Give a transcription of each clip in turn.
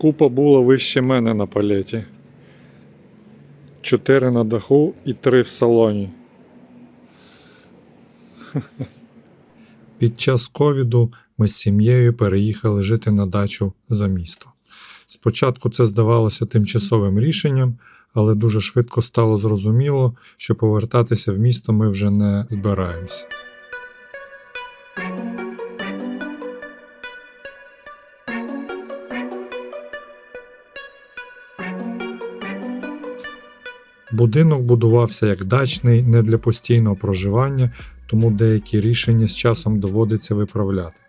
Купа була вище мене на палеті. Чотири на даху і три в салоні. Під час ковіду ми з сім'єю переїхали жити на дачу за місто. Спочатку це здавалося тимчасовим рішенням, але дуже швидко стало зрозуміло, що повертатися в місто ми вже не збираємося. Будинок будувався як дачний, не для постійного проживання, тому деякі рішення з часом доводиться виправляти.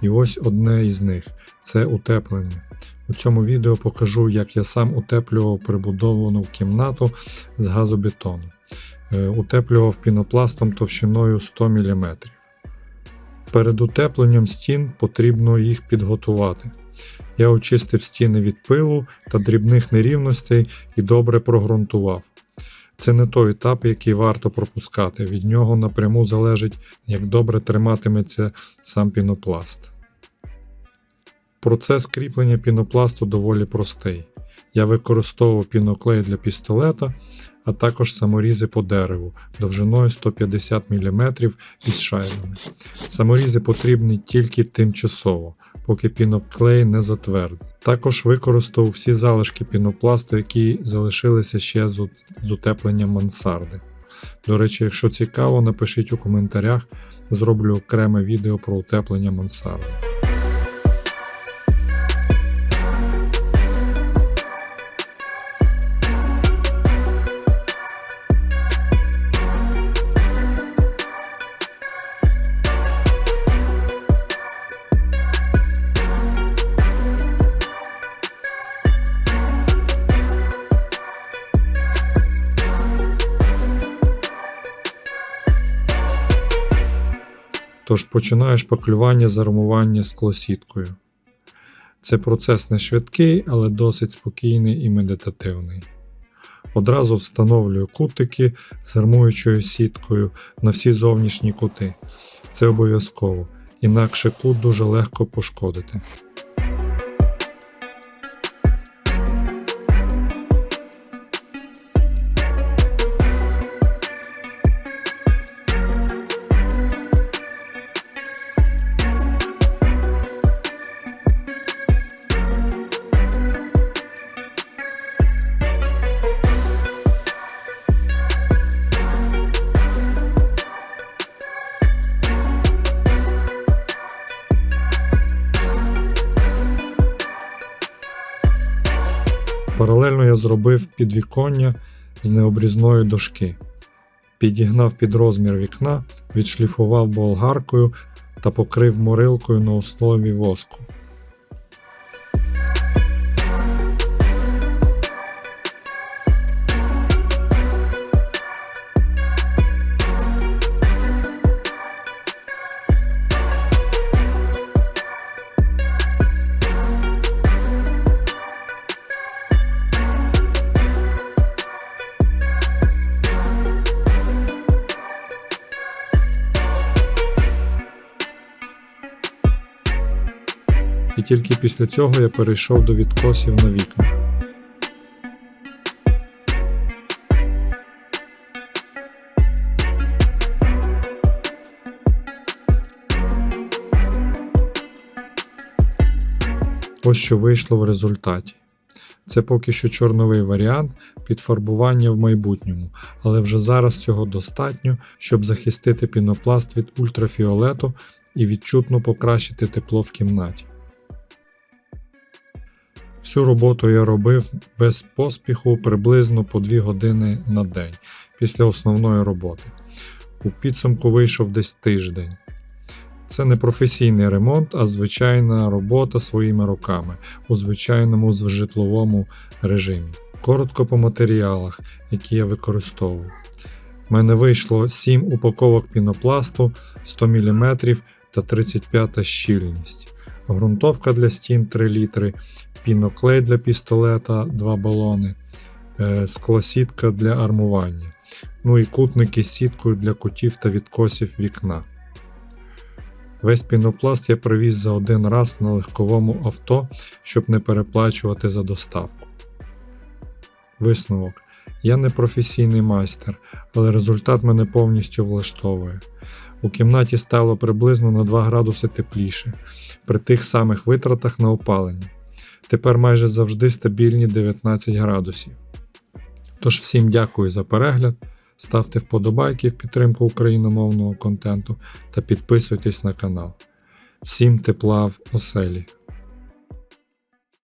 І ось одне із них це утеплення. У цьому відео покажу, як я сам утеплював прибудовану кімнату з газобетону. Е, Утеплював пінопластом товщиною 100 мм. Перед утепленням стін потрібно їх підготувати. Я очистив стіни від пилу та дрібних нерівностей і добре прогрунтував. Це не той етап, який варто пропускати. Від нього напряму залежить, як добре триматиметься сам пінопласт. Процес кріплення пінопласту доволі простий. Я використовував піноклей для пістолета, а також саморізи по дереву довжиною 150 мм із шайбами. Саморізи потрібні тільки тимчасово, поки піноклей не затвердить. Також використав всі залишки пінопласту, які залишилися ще з утеплення мансарди. До речі, якщо цікаво, напишіть у коментарях, зроблю окреме відео про утеплення мансарди. Тож починаєш паклювання зармування склосіткою. Це процес не швидкий, але досить спокійний і медитативний. Одразу встановлюю кутики з армуючою сіткою на всі зовнішні кути. Це обов'язково, інакше кут дуже легко пошкодити. Паралельно я зробив підвіконня з необрізної дошки. Підігнав під розмір вікна, відшліфував болгаркою та покрив морилкою на основі воску. І тільки після цього я перейшов до відкосів на вікнах. Ось що вийшло в результаті. Це поки що чорновий варіант підфарбування в майбутньому, але вже зараз цього достатньо, щоб захистити пінопласт від ультрафіолету і відчутно покращити тепло в кімнаті. Всю роботу я робив без поспіху приблизно по 2 години на день після основної роботи. У підсумку вийшов десь тиждень. Це не професійний ремонт, а звичайна робота своїми руками у звичайному житловому режимі. Коротко по матеріалах, які я використовував. У мене вийшло 7 упаковок пінопласту 100 мм та 35 щільність, ґрунтовка для стін 3 літри, піноклей для пістолета 2 балони, е, склосітка для армування, ну і кутники з сіткою для кутів та відкосів вікна. Весь пінопласт я привіз за один раз на легковому авто, щоб не переплачувати за доставку. Висновок. Я не професійний майстер, але результат мене повністю влаштовує. У кімнаті стало приблизно на 2 градуси тепліше, при тих самих витратах на опалення. Тепер майже завжди стабільні 19 градусів. Тож всім дякую за перегляд, ставте вподобайки в підтримку україномовного контенту та підписуйтесь на канал. Всім тепла в оселі!